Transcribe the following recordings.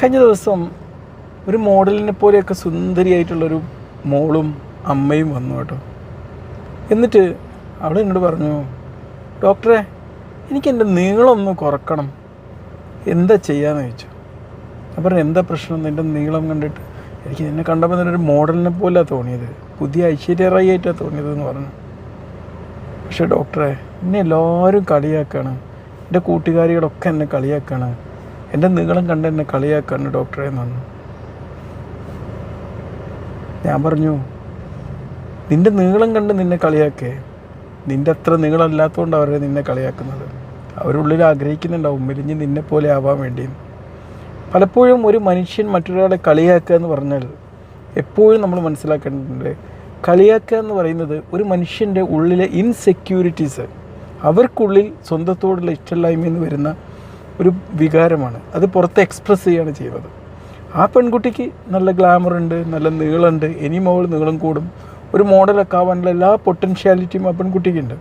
കഴിഞ്ഞ ദിവസം ഒരു മോഡലിനെ പോലെയൊക്കെ സുന്ദരിയായിട്ടുള്ളൊരു മോളും അമ്മയും വന്നു കേട്ടോ. എന്നിട്ട് അവിടെ എന്നോട് പറഞ്ഞു ഡോക്ടറെ എനിക്ക് എന്റെ നീളമൊന്ന് കുറക്കണം. എന്താ ചെയ്യാന്ന് ചോദിച്ചു. ഞാൻ പറഞ്ഞു എന്താ പ്രശ്നം? എന്റെ നീളം കണ്ടിട്ട് എനിക്ക് നിന്നെ കണ്ടപ്പോൾ തന്നെ ഒരു മോഡലിനെ പോലെ തോന്നിയത്. പുതിയ ഐശ്വര്യ റായി ആയിട്ടാണ് തോന്നിയത് എന്ന് പറഞ്ഞു. പക്ഷേ ഡോക്ടറെ എന്നെ എല്ലാവരും കളിയാക്കാണ്. എന്റെ കൂട്ടുകാരികളൊക്കെ എന്നെ കളിയാക്കാണ്. എന്റെ നീളം കണ്ട് എന്നെ കളിയാക്കാണ് ഡോക്ടറെ എന്ന് ഞാൻ പറഞ്ഞു നിന്റെ നീളം കണ്ട് നിന്നെ കളിയാക്കേ. നിന്റെ അത്ര നീളമല്ലാത്തതുകൊണ്ട് അവരെ നിന്നെ കളിയാക്കുന്നത്. അവരുള്ളിൽ ആഗ്രഹിക്കുന്നുണ്ടാവും മെലിഞ്ഞ് നിന്നെ പോലെ ആവാൻ വേണ്ടിയും പലപ്പോഴും ഒരു മനുഷ്യൻ മറ്റൊരാളെ കളിയാക്കുക എന്ന് പറഞ്ഞാൽ എപ്പോഴും നമ്മൾ മനസ്സിലാക്കേണ്ടതുണ്ട് കളിയാക്കുക എന്ന് പറയുന്നത് ഒരു മനുഷ്യന്റെ ഉള്ളിലെ ഇൻസെക്യൂരിറ്റീസ് അവർക്കുള്ളിൽ സ്വന്തത്തോടുള്ള ഇഷ്ടമില്ലായ്മ എന്ന് വരുന്ന ഒരു വികാരമാണ്. അത് പുറത്ത് എക്സ്പ്രസ് ചെയ്യുകയാണ് ചെയ്യുന്നത്. ആ പെൺകുട്ടിക്ക് നല്ല ഗ്ലാമറുണ്ട് നല്ല നീളമുണ്ട് ഇനി മോൾ നീളം കൂടും. ഒരു മോഡലൊക്കെ ആവാനുള്ള എല്ലാ പൊട്ടൻഷ്യാലിറ്റിയും ആ പെൺകുട്ടിക്കുണ്ട്.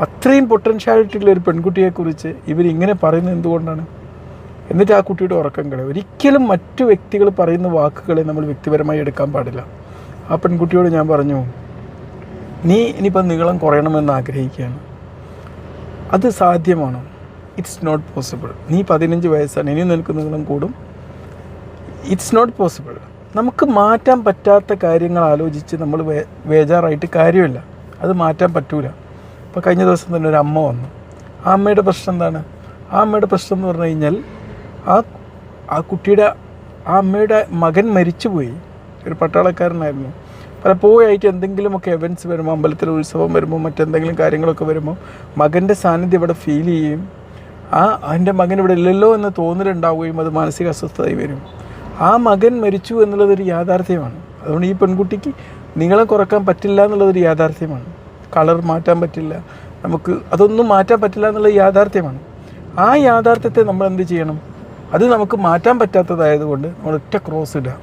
അത്രയും പൊട്ടൻഷ്യാലിറ്റി ഉള്ള ഒരു പെൺകുട്ടിയെക്കുറിച്ച് ഇവരിങ്ങനെ പറയുന്നത് എന്തുകൊണ്ടാണ്? എന്നിട്ട് ആ കുട്ടിയുടെ ഉറക്കം കളയും. ഒരിക്കലും മറ്റു വ്യക്തികൾ പറയുന്ന വാക്കുകളെ നമ്മൾ വ്യക്തിപരമായി എടുക്കാൻ പാടില്ല. ആ പെൺകുട്ടിയോട് ഞാൻ പറഞ്ഞു നീ ഇനിയിപ്പോൾ നീളം കുറയണമെന്ന് ആഗ്രഹിക്കുകയാണ്. അത് സാധ്യമാണോ? ഇറ്റ്സ് നോട്ട് പോസിബിൾ നീ പതിനഞ്ച് വയസ്സാണ് ഇനി നിനക്ക് കൂടും. ഇറ്റ്സ് നോട്ട് പോസിബിൾ നമുക്ക് മാറ്റാൻ പറ്റാത്ത കാര്യങ്ങൾ ആലോചിച്ച് നമ്മൾ വേ വേജാറായിട്ട് കാര്യമില്ല. അത് മാറ്റാൻ പറ്റൂല. ഇപ്പോൾ കഴിഞ്ഞ ദിവസം തന്നെ ഒരു അമ്മ വന്നു. ആ അമ്മയുടെ പ്രശ്നം എന്താണ്? ആ അമ്മയുടെ പ്രശ്നം എന്ന് പറഞ്ഞു കഴിഞ്ഞാൽ ആ ആ കുട്ടിയുടെ ആ അമ്മയുടെ മകൻ മരിച്ചുപോയി. ഒരു പട്ടാളക്കാരനായിരുന്നു. പലപ്പോഴായിട്ട് എന്തെങ്കിലുമൊക്കെ എവന്റ്സ് വരുമ്പോൾ അമ്പലത്തിലെ ഉത്സവം വരുമ്പോൾ മറ്റെന്തെങ്കിലും കാര്യങ്ങളൊക്കെ വരുമ്പോൾ മകന്റെ സാന്നിധ്യം ഇവിടെ ഫീൽ ചെയ്യുകയും ആ എന്റെ മകൻ ഇവിടെ ഇല്ലല്ലോ എന്ന് തോന്നലുണ്ടാവുകയും അത് മാനസിക അസ്വസ്ഥതയായി വരും. ആ മകൻ മരിച്ചു എന്നുള്ളതൊരു യാഥാർത്ഥ്യമാണ്. അതുകൊണ്ട് ഈ പെൺകുട്ടിക്ക് നിങ്ങളെ കുറയ്ക്കാൻ പറ്റില്ല എന്നുള്ളതൊരു യാഥാർത്ഥ്യമാണ്. കളർ മാറ്റാൻ പറ്റില്ല. നമുക്ക് അതൊന്നും മാറ്റാൻ പറ്റില്ല എന്നുള്ളത് യാഥാർത്ഥ്യമാണ്. ആ യാഥാർത്ഥ്യത്തെ നമ്മൾ എന്ത് ചെയ്യണം? അത് നമുക്ക് മാറ്റാൻ പറ്റാത്തതായതുകൊണ്ട് നമ്മൾ ഒറ്റ ക്രോസ് ഇടുക.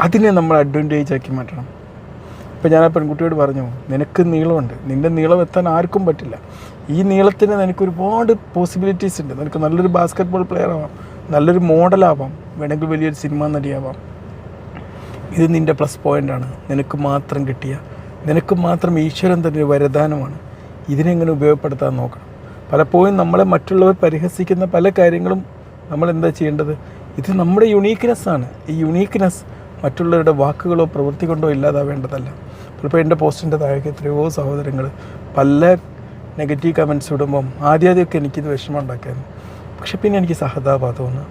അതിനെ നമ്മൾ അഡ്വാന്റേജ് ആക്കി മാറ്റണം. ഇപ്പോൾ ഞാൻ ആ പെൺകുട്ടിയോട് പറഞ്ഞു നിനക്ക് നീളമുണ്ട്. നിന്റെ നീളം എത്താൻ ആർക്കും പറ്റില്ല. ഈ നീളത്തിന് നിനക്ക് ഒരുപാട് പോസിബിലിറ്റീസ് ഉണ്ട്. നിനക്ക് നല്ലൊരു ബാസ്ക്കറ്റ് ബോൾ പ്ലെയർ ആവാം നല്ലൊരു മോഡലാവാം വേണമെങ്കിൽ വലിയൊരു സിനിമ നടിയാവാം. ഇത് നിന്റെ പ്ലസ് പോയിന്റാണ് നിനക്ക് മാത്രം കിട്ടിയ നിനക്ക് മാത്രം ഈശ്വരൻ തന്നെ വരദാനമാണ്. ഇതിനെങ്ങനെ ഉപയോഗപ്പെടുത്താൻ നോക്കണം? പലപ്പോഴും നമ്മളെ മറ്റുള്ളവർ പരിഹസിക്കുന്ന പല കാര്യങ്ങളും നമ്മൾ എന്താ ചെയ്യേണ്ടത്? ഇത് നമ്മുടെ യുണീക്ക്നെസ്സാണ് ഈ യുണീക്ക്നെസ് മറ്റുള്ളവരുടെ വാക്കുകളോ പ്രവൃത്തി കൊണ്ടോ ഇല്ലാതാവേണ്ടതല്ല. ചിലപ്പോൾ എന്റെ പോസ്റ്റിന്റെ താഴേക്ക് എത്രയോ സഹോദരങ്ങൾ പല നെഗറ്റീവ് കമൻസ് ഇടുമ്പം ആദ്യം ആദ്യമൊക്കെ എനിക്കിത് വിഷമം ഉണ്ടാക്കിയായിരുന്നു പക്ഷെ പിന്നെ എനിക്ക് സഹതാപം തോന്നുന്നു.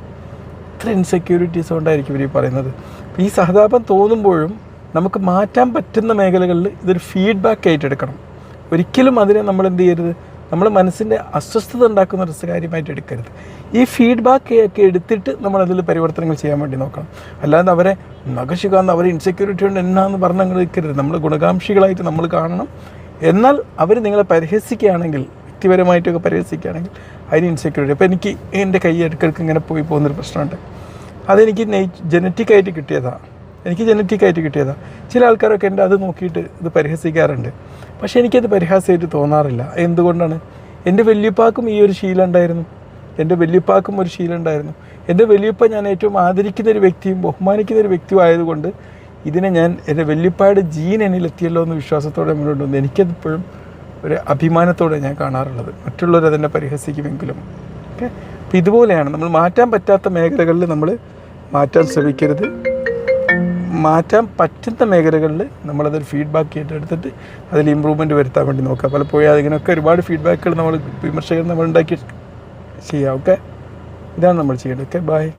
ഇത്ര ഇൻസെക്യൂരിറ്റീസ് കൊണ്ടായിരിക്കും ഇവർ ഈ പറയുന്നത്. ഈ സഹതാപം തോന്നുമ്പോഴും നമുക്ക് മാറ്റാൻ പറ്റുന്ന മേഖലകളിൽ ഇതൊരു ഫീഡ്ബാക്ക് ആയിട്ട് എടുക്കണം ഒരിക്കലും അതിനെ നമ്മൾ എന്ത് ചെയ്യരുത്? നമ്മൾ മനസ്സിന്റെ അസ്വസ്ഥത ഉണ്ടാക്കുന്ന ഒരു കാര്യമായിട്ട് എടുക്കരുത്. ഈ ഫീഡ്ബാക്ക് ഒക്കെ എടുത്തിട്ട് നമ്മൾ അതിൽ പരിവർത്തനങ്ങൾ ചെയ്യാൻ വേണ്ടി നോക്കണം. അല്ലാതെ അവരെ നഖശികാന്ന് അവരെ ഇൻസെക്യൂരിറ്റി ഉണ്ട് എന്നാന്ന് പറഞ്ഞ് അങ്ങ് നിൽക്കരുത്. നമ്മൾ ഗുണകാംക്ഷികളായിട്ട് നമ്മൾ കാണണം. എന്നാൽ അവർ നിങ്ങളെ പരിഹസിക്കുകയാണെങ്കിൽ വ്യക്തിപരമായിട്ടൊക്കെ പരിഹസിക്കുകയാണെങ്കിൽ അതിന് ഇൻസെക്യൂരിറ്റി അപ്പോൾ എനിക്ക് എന്റെ കൈ ഇടയ്ക്കിടയ്ക്ക് ഇങ്ങനെ പോയി പോകുന്നൊരു പ്രശ്നമുണ്ട്. അതെനിക്ക് നെയ് ജനറ്റിക്കായിട്ട് കിട്ടിയതാണ് എനിക്ക് ജനറ്റിക്കായിട്ട് കിട്ടിയതാണ് ചില ആൾക്കാരൊക്കെ എന്റെ അത് നോക്കിയിട്ട് ഇത് പരിഹസിക്കാറുണ്ട്. പക്ഷേ എനിക്കത് പരിഹാസമായിട്ട് തോന്നാറില്ല. എന്തുകൊണ്ടാണ്? എന്റെ വല്യപ്പാക്കും ഈ ഒരു ശീലം ഉണ്ടായിരുന്നു. എന്റെ വല്യപ്പാക്കും ഒരു ശീലം ഉണ്ടായിരുന്നു. എന്റെ വല്യപ്പ ഞാൻ ഏറ്റവും ആദരിക്കുന്ന ഒരു വ്യക്തിയും ബഹുമാനിക്കുന്ന ഒരു വ്യക്തിയും ആയതുകൊണ്ട് ഇതിനെ ഞാൻ എന്റെ വല്യപ്പായുടെ ജീൻ എന്നിലെത്തിയല്ലോ എന്ന് വിശ്വാസത്തോടെ മുന്നോട്ട് വന്നു. എനിക്കതിപ്പോഴും ഒരു അഭിമാനത്തോടെ ഞാൻ കാണാറുള്ളത്. മറ്റുള്ളവർ അതിനെ പരിഹസിക്കുമെങ്കിലും. ഓക്കെ? അപ്പോൾ ഇതുപോലെയാണ്. നമ്മൾ മാറ്റാൻ പറ്റാത്ത മേഖലകളിൽ നമ്മൾ മാറ്റാൻ ശ്രമിക്കരുത്. മാറ്റാൻ പറ്റുന്ന മേഖലകളിൽ നമ്മളതൊരു ഫീഡ്ബാക്ക് ഏറ്റെടുത്തിട്ട് അതിൽ ഇമ്പ്രൂവ്മെന്റ് വരുത്താൻ വേണ്ടി നോക്കുക. പലപ്പോഴും അതിനൊക്കെ ഒരുപാട് ഫീഡ്ബാക്കുകൾ നമ്മൾ വിമർശകർ നമ്മൾ ഉണ്ടാക്കി ചെയ്യാം. ഓക്കെ ഇതാണ് നമ്മൾ ചെയ്യേണ്ടത്. Okay bye